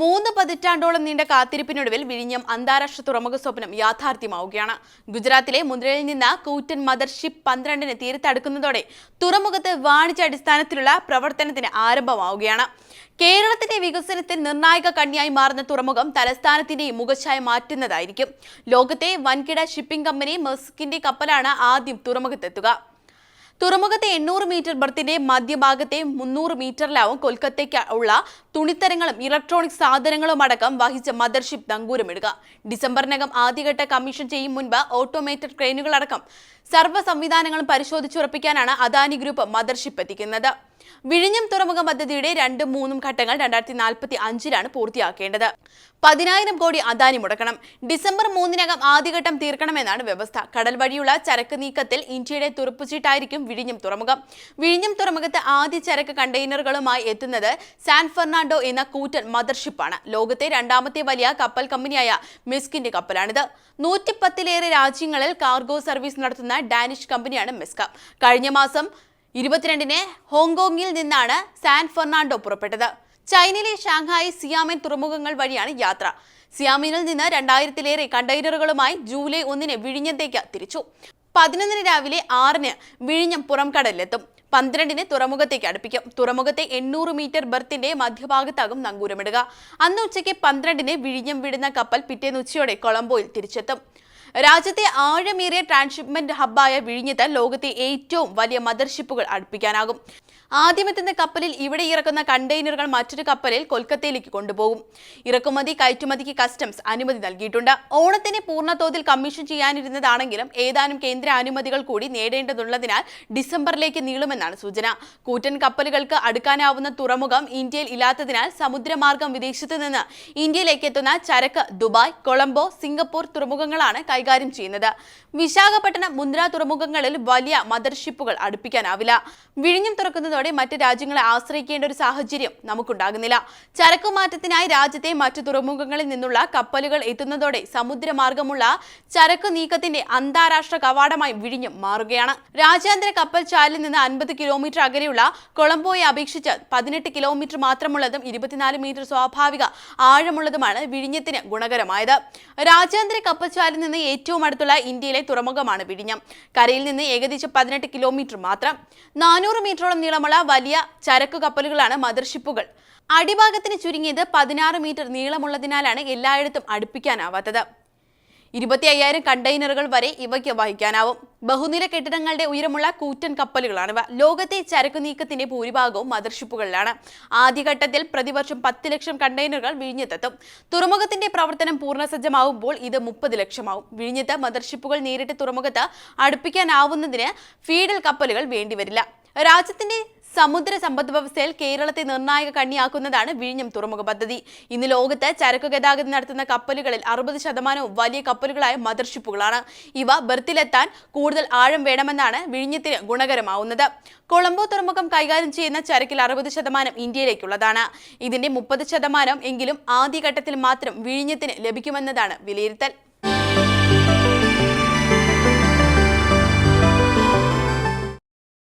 മൂന്ന് പതിറ്റാണ്ടോളം നീണ്ട കാത്തിരിപ്പിനൊടുവിൽ വിഴിഞ്ഞം അന്താരാഷ്ട്ര തുറമുഖ സ്വപ്നം യാഥാർത്ഥ്യമാവുകയാണ്. ഗുജറാത്തിലെ മുന്ദ്രയിൽ നിന്ന് കൂറ്റൻ മദർഷിപ്പ് പന്ത്രണ്ടിന് തീരത്തടുക്കുന്നതോടെ തുറമുഖത്ത് വാണിജ്യാടിസ്ഥാനത്തിലുള്ള പ്രവർത്തനത്തിന് ആരംഭമാവുകയാണ്. കേരളത്തിന്റെ വികസനത്തിൽ നിർണായക കണ്ണിയായി മാറുന്ന തുറമുഖം തലസ്ഥാനത്തിന്റെയും മുഖച്ഛായ മാറ്റുന്നതായിരിക്കും. ലോകത്തെ വൻകിട ഷിപ്പിംഗ് കമ്പനി മെസ്കിന്റെ കപ്പലാണ് ആദ്യം തുറമുഖത്തെത്തുക. തുറമുഖത്തെ എണ്ണൂറ് മീറ്റർ ബർത്തിന്റെ മധ്യഭാഗത്തെ മുന്നൂറ് മീറ്ററിലാവും കൊൽക്കത്തയ്ക്ക് ഉള്ള തുണിത്തരങ്ങളും ഇലക്ട്രോണിക് സാധനങ്ങളും അടക്കം വഹിച്ച മദർഷിപ്പ് നങ്കൂരമിടുക. ഡിസംബറിനകം ആദ്യഘട്ട കമ്മീഷൻ ചെയ്യും മുൻപ് ഓട്ടോമേറ്റഡ് ക്രെയിനുകളടക്കം സർവ സംവിധാനങ്ങളും പരിശോധിച്ചുറപ്പിക്കാനാണ് അദാനി ഗ്രൂപ്പ് മദർഷിപ്പ് എത്തിക്കുന്നത്. വിഴിഞ്ഞം തുറമുഖ പദ്ധതിയുടെ രണ്ടും മൂന്നും ഘട്ടങ്ങൾ രണ്ടായിരത്തി നാൽപ്പത്തി അഞ്ചിലാണ് പൂർത്തിയാക്കേണ്ടത്. പതിനായിരം കോടി അദാനി മുടക്കണം. ഡിസംബർ മൂന്നിനകം ആദ്യഘട്ടം തീർക്കണമെന്നാണ് വ്യവസ്ഥ. കടൽ വഴിയുള്ള ചരക്ക് നീക്കത്തിൽ ഇന്ത്യയുടെ തുറപ്പുചീട്ടായിരിക്കും വിഴിഞ്ഞം തുറമുഖം. വിഴിഞ്ഞം തുറമുഖത്ത് ആദ്യ ചരക്ക് കണ്ടെയ്നറുകളുമായി എത്തുന്നത് സാൻ ഫെർണാണ്ടോ എന്ന കൂറ്റൻ മദർഷിപ്പാണ്. ലോകത്തെ രണ്ടാമത്തെ വലിയ കപ്പൽ കമ്പനിയായ മിസ്കിന്റെ കപ്പലാണിത്. നൂറ്റിപ്പത്തിലേറെ രാജ്യങ്ങളിൽ കാർഗോ സർവീസ് നടത്തുന്ന ഡാനിഷ് കമ്പനിയാണ് മിസ്ക. കഴിഞ്ഞ മാസം ഇരുപത്തിരണ്ടിന് ഹോങ്കോങ്ങിൽ നിന്നാണ് സാൻ ഫെർണാണ്ടോ പുറപ്പെട്ടത്. ചൈനയിലെ ഷാങ്ഹായ് സിയാമിൻ തുറമുഖങ്ങൾ വഴിയാണ് യാത്ര. സിയാമിനിൽ നിന്ന് രണ്ടായിരത്തിലേറെ കണ്ടെയ്നറുകളുമായി ജൂലൈ ഒന്നിന് വിഴിഞ്ഞത്തേക്ക് തിരിച്ചു. പതിനൊന്നിന് രാവിലെ ആറിന് വിഴിഞ്ഞം പുറംകടലിലെത്തും. പന്ത്രണ്ടിന് തുറമുഖത്തേക്ക് അടുപ്പിക്കും. തുറമുഖത്തെ എണ്ണൂറ് മീറ്റർ ബർത്തിന്റെ മധ്യഭാഗത്താകും നങ്കൂരമിടുക. അന്ന് ഉച്ചയ്ക്ക് പന്ത്രണ്ടിന് വിഴിഞ്ഞം വിടുന്ന കപ്പൽ പിറ്റേന്ന് ഉച്ചയോടെ കൊളംബോയിൽ തിരിച്ചെത്തും. രാജ്യത്തെ ആഴമേറിയ ട്രാൻസ്ഷിപ്മെന്റ് ഹബ്ബായ വിഴിഞ്ഞത്ത് ലോകത്തെ ഏറ്റവും വലിയ മദർഷിപ്പുകൾ അടുപ്പിക്കാനാകും. ആദ്യമെത്തുന്ന കപ്പലിൽ ഇവിടെ ഇറക്കുന്ന കണ്ടെയ്നറുകൾ മറ്റൊരു കപ്പലിൽ കൊൽക്കത്തയിലേക്ക് കൊണ്ടുപോകും. ഇറക്കുമതി കയറ്റുമതിക്ക് കസ്റ്റംസ് അനുമതി നൽകിയിട്ടുണ്ട്. ഓണത്തിന് പൂർണതോതിൽ കമ്മീഷൻ ചെയ്യാനിരുന്നതാണെങ്കിലും ഏതാനും കേന്ദ്ര അനുമതികൾ കൂടി നേടേണ്ടതുള്ളതിനാൽ ഡിസംബറിലേക്ക് നീളുമെന്നാണ് സൂചന. കൂറ്റൻ കപ്പലുകൾക്ക് അടുക്കാനാവുന്ന തുറമുഖം ഇന്ത്യയിൽ ഇല്ലാത്തതിനാൽ സമുദ്രമാർഗം വിദേശത്തു നിന്ന് ഇന്ത്യയിലേക്ക് എത്തുന്ന ചരക്ക് ദുബായ് കൊളംബോ സിംഗപ്പൂർ തുറമുഖങ്ങളാണ് കൈകാര്യം ചെയ്യുന്നത്. വിശാഖപട്ടണം മുന്ദ്ര തുറമുഖങ്ങളിൽ വലിയ മദർഷിപ്പുകൾ അടുപ്പിക്കാനാവില്ല. വിഴിഞ്ഞം തുറക്കുന്നതോടെ മറ്റ് രാജ്യങ്ങളെ ആശ്രയിക്കേണ്ട ഒരു സാഹചര്യം നമുക്കുണ്ടാകുന്നില്ല. ചരക്കുമാറ്റത്തിനായി രാജ്യത്തെ മറ്റു തുറമുഖങ്ങളിൽ നിന്നുള്ള കപ്പലുകൾ എത്തുന്നതോടെ സമുദ്രമാർഗമുള്ള ചരക്ക് നീക്കത്തിന്റെ അന്താരാഷ്ട്ര കവാടമായി വിഴിഞ്ഞം മാറുകയാണ്. രാജ്യാന്തര കപ്പൽ ചാലിൽ നിന്ന് അൻപത് കിലോമീറ്റർ അകലെയുള്ള കൊളംബോയെ അപേക്ഷിച്ച് പതിനെട്ട് കിലോമീറ്റർ മാത്രമുള്ളതും ഇരുപത്തിനാല് മീറ്റർ സ്വാഭാവിക ആഴമുള്ളതുമാണ് വിഴിഞ്ഞത്തിന് ഗുണകരമായത്. രാജ്യാന്തര കപ്പൽ ചാലിൽ നിന്ന് ഏറ്റവും അടുത്തുള്ള ഇന്ത്യയിലെ തുറമുഖമാണ് വിഴിഞ്ഞം. കരയിൽ നിന്ന് ഏകദേശം പതിനെട്ട് കിലോമീറ്റർ മാത്രം. നാനൂറ് മീറ്ററോളം നീളമുള്ള വലിയ ചരക്ക് കപ്പലുകളാണ് മദർഷിപ്പുകൾ. അടിഭാഗത്തിന് ചുരുങ്ങിയത് പതിനാറ് മീറ്റർ നീളമുള്ളതിനാലാണ് എല്ലായിടത്തും അടുപ്പിക്കാനാവാത്തത്. ഇരുപത്തി അയ്യായിരം കണ്ടെയ്നറുകൾ വരെ ഇവയ്ക്ക് വഹിക്കാനാവും. ബഹുനില കെട്ടിടങ്ങളുടെ ഉയരമുള്ള കൂറ്റൻ കപ്പലുകളാണിവ ലോകത്തെ ചരക്കു നീക്കത്തിന്റെ ഭൂരിഭാഗവും മദർഷിപ്പുകളിലാണ്. ആദ്യഘട്ടത്തിൽ പ്രതിവർഷം പത്ത് ലക്ഷം കണ്ടെയ്നറുകൾ വിഴിഞ്ഞത്തെത്തും. തുറമുഖത്തിന്റെ പ്രവർത്തനം പൂർണസജ്ജമാവുമ്പോൾ ഇത് മുപ്പത് ലക്ഷമാവും. വിഴിഞ്ഞത്ത് മദർഷിപ്പുകൾ നേരിട്ട് തുറമുഖത്ത് അടുപ്പിക്കാനാവുന്നതിന് ഫീഡൽ കപ്പലുകൾ വേണ്ടിവരില്ല. രാജ്യത്തിന്റെ സമുദ്ര സമ്പദ് വ്യവസ്ഥയിൽ കേരളത്തെ നിർണായക കണ്ണിയാക്കുന്നതാണ് വിഴിഞ്ഞം തുറമുഖ പദ്ധതി. ഇന്ന് ലോകത്ത് ചരക്ക് ഗതാഗതം നടത്തുന്ന കപ്പലുകളിൽ അറുപത് ശതമാനവും വലിയ കപ്പലുകളായ മദർഷിപ്പുകളാണ്. ഇവ ബർത്തിലെത്താൻ കൂടുതൽ ആഴം വേണമെന്നാണ് വിഴിഞ്ഞത്തിന് ഗുണകരമാവുന്നത്. കൊളംബോ തുറമുഖം കൈകാര്യം ചെയ്യുന്ന ചരക്കിൽ അറുപത് ശതമാനം ഇന്ത്യയിലേക്കുള്ളതാണ്. ഇതിന്റെ മുപ്പത് ശതമാനം എങ്കിലും ആദ്യഘട്ടത്തിൽ മാത്രം വിഴിഞ്ഞത്തിന് ലഭിക്കുമെന്നതാണ് വിലയിരുത്തൽ.